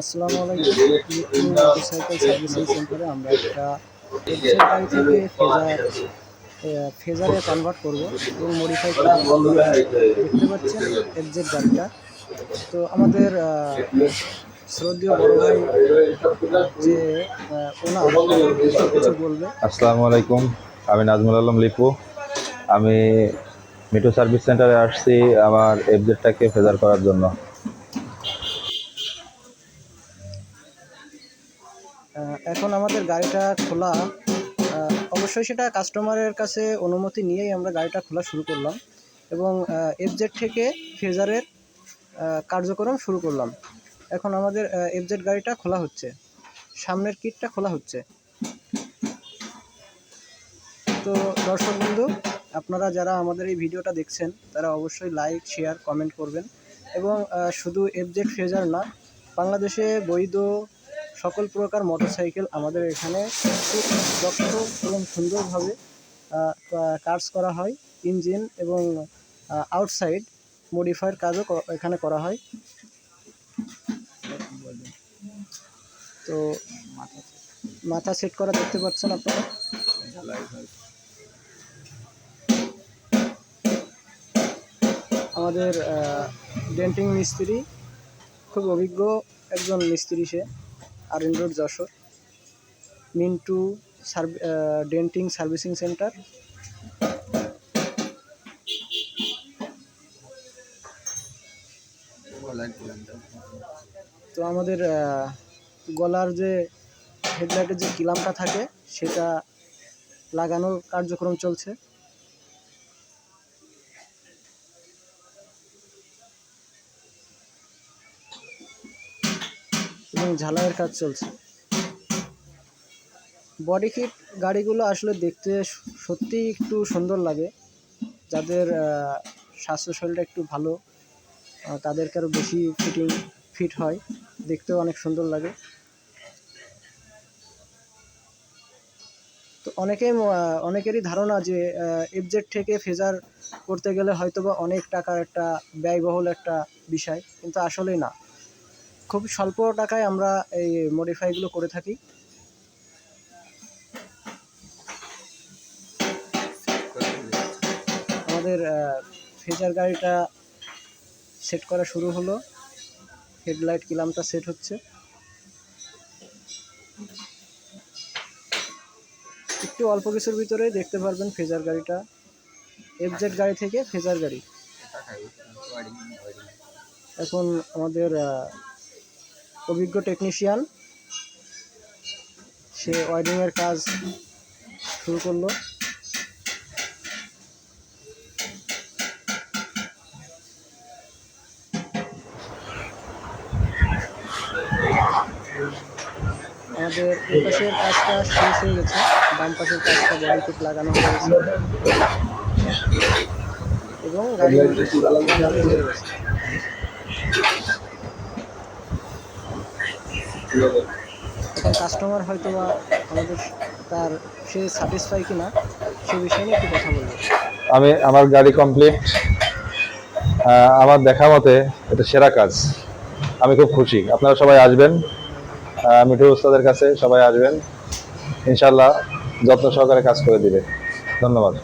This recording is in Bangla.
আসসালামু আলাইকুম। মিটু মোটরসাইকেল সার্ভিসিং সেন্টারে আমরা একটা গাড়ি থেকে ফেজার ফেজারে কনভার্ট করব। এবং মডিফাই করব। দেখতে পাচ্ছেন এক্সেট গাড়িটা। তো আমাদের শ্রদ্ধেয় বড় ভাই যে ওনার কিছু বলবে। আসসালামু আলাইকুম। আমি নাজমুল আলম লিপু। আমি মিটু সার্ভিস সেন্টারে আসছি আমার এফজেডটাকে ফেজার করার জন্য। এখন আমাদের গাড়িটা খোলা অবশ্যই সেটা কাস্টমারের কাছে অনুমতি নিয়েই আমরা গাড়িটা খোলা শুরু করলাম এবং এফজেড থেকে ফেজারের কার্যক্রম শুরু করলাম। এখন আমাদের এফজেড গাড়িটা খোলা হচ্ছে। সামনের কিটটা খোলা হচ্ছে। তো দর্শক বন্ধু, আপনারা যারা আমাদের এই ভিডিওটা দেখছেন, তারা অবশ্যই লাইক শেয়ার কমেন্ট করবেন। এবং শুধু এফজেড ফেজার না, বাংলাদেশে বৈধ সকল প্রকার মোটরসাইকেল আমাদের এখানে খুব দক্ষ এবং সুন্দরভাবে কাজ করা হয়। ইঞ্জিন এবং আউটসাইড মডিফাইয়ের কাজও এখানে করা হয়। তো মাথা সেট করা দেখতে পাচ্ছেন আপনারা? আমাদের ডেন্টিং মিস্ত্রি, খুব অভিজ্ঞ একজন মিস্ত্রি সে। আর এন রোড যশোর মিন্টু সার্ভি ডেন্টিং সার্ভিসিং সেন্টার তো আমাদের গলার যে হেডলাইটের যে কিলামটা থাকে, সেটা লাগানোর কার্যক্রম চলছে। এবং ঝালাইয়ের কাজ চলছে। বডি কিট গাড়িগুলো আসলে দেখতে সত্যিই একটু সুন্দর লাগে। যাদের স্বাস্থ্য শরীরটা একটু ভালো তাদেরকে আরও বেশি ফিটিং ফিট হয়। দেখতেও অনেক সুন্দর লাগে। তো অনেকেই অনেকেরই ধারণা যে এফজেড থেকে ফেজার করতে গেলে হয়তোবা অনেক টাকার একটা ব্যয়বহুল একটা বিষয়, কিন্তু আসলেই না। খুব স্বল্প টাকায় আমরা এই মডিফাইগুলো করে থাকি। আমাদের ফেজার গাড়িটা সেট করা শুরু হলো। হেডলাইট কিলামটা সেট হচ্ছে। একটু অল্প কিছুর ভিতরেই দেখতে পারবেন ফেজার গাড়িটা। এফজেড গাড়ি থেকে ফেজার গাড়ি। এখন আমাদের অভিজ্ঞ টেকনিশিয়ান সে ওয়ারিংয়ের কাজ শুরু করল। আমাদের এই পাশের কাজটা শেষ হয়ে গেছে। বাম পাশের কাজটা বডি কিট লাগানো হয়ে গেছে। এবং গাড়ি চালু হয়ে গেছে এখন কাস্টমার হয়তো বা আমাদের তার সে স্যাটিসফাই কিনা সে বিষয়ে নিয়ে একটু কথা বলব। আমি আমার গাড়ি কমপ্লিট আমার দেখা মতে এটা সেরা কাজ। আমি খুব খুশি। আপনারা সবাই আসবেন। মিঠু উস্তাদের কাছে সবাই আসবেন। ইনশাল্লাহ যত্ন সহকারে কাজ করে দিবে। ধন্যবাদ।